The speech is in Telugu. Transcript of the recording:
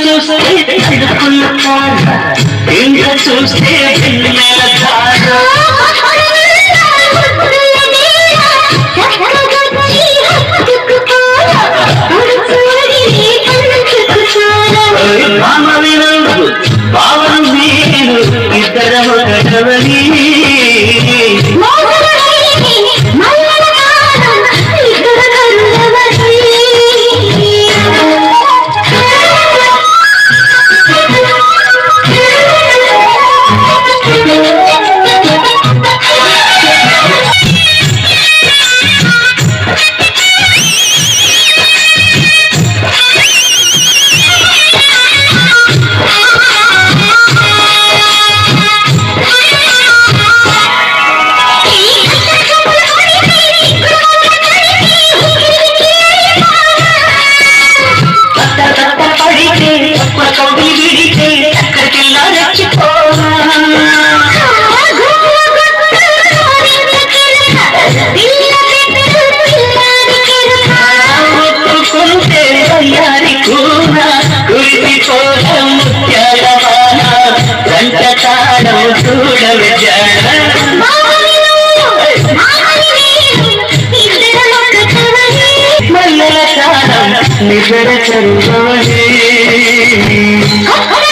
చూస్తే ఇంకా చూస్తే పిల్లల నేను ఇద్దరు గడవని తప్ప కౌడి విడితే ఎక్కడికెళ్ళా రెచ్చిపోనా ఒప్పుకుంటే వయ్యారి కూన ముత్యాల వాన గంట తాళం చూడవి జడ నిజర Oh, come on.